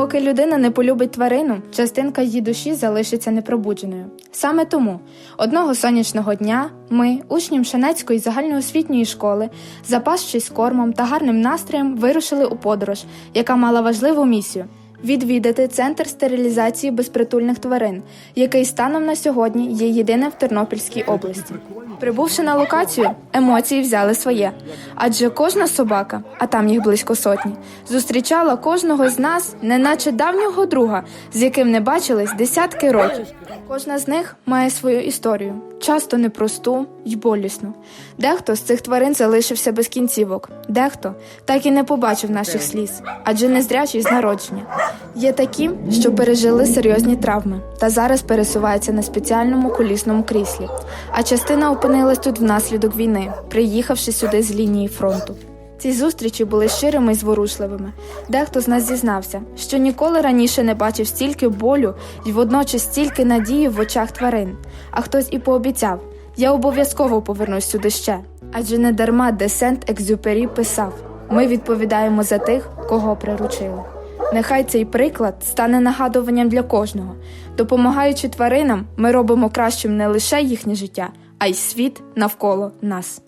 Поки людина не полюбить тварину, частинка її душі залишиться непробудженою. Саме тому одного сонячного дня ми, учні Мшанецької загальноосвітньої школи, запасшись кормом та гарним настроєм, вирушили у подорож, яка мала важливу місію відвідати центр стерилізації безпритульних тварин, який станом на сьогодні є єдиним в Тернопільській області. Прибувши на локацію, емоції взяли своє, адже кожна собака, а там їх близько сотні, зустрічала кожного з нас, неначе давнього друга, з яким не бачились десятки років. Кожна з них має свою історію, часто непросту й болісну. Дехто з цих тварин залишився без кінцівок, дехто так і не побачив наших сліз, адже незрячий з народження. Є такі, що пережили серйозні травми та зараз пересуваються на спеціальному колісному кріслі, а частина опинилась тут внаслідок війни, приїхавши сюди з лінії фронту. Ці зустрічі були щирими і зворушливими. Дехто з нас зізнався, що ніколи раніше не бачив стільки болю і водночас стільки надії в очах тварин. А хтось і пообіцяв: я обов'язково повернусь сюди ще. Адже не дарма де Сент Екзюпері писав: ми відповідаємо за тих, кого приручили. Нехай цей приклад стане нагадуванням для кожного. Допомагаючи тваринам, ми робимо кращим не лише їхнє життя, а й світ навколо нас.